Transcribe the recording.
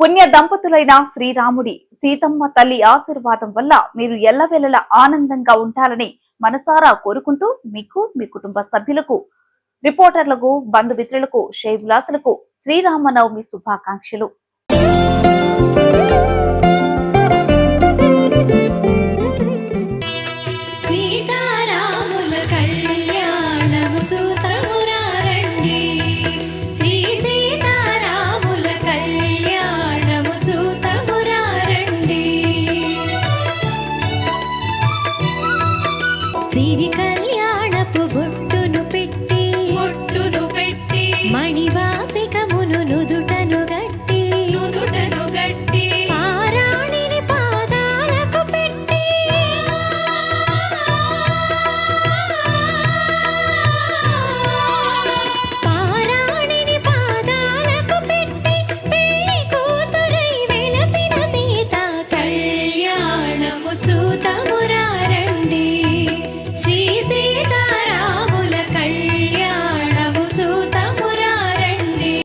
పుణ్య దంపతులైన శ్రీరాముడి సీతమ్మ తల్లి ఆశీర్వాదం వల్ల మీరు ఎల్లవేళల ఆనందంగా ఉంటారని మనసారా కోరుకుంటూ మీకు మీ కుటుంబ సభ్యులకు రిపోర్టర్లకు బంధుమిత్రులకు షేవిలాసులకు శ్రీరామనవమి శుభాకాంక్షలు. సీతారాముల சிரிகள்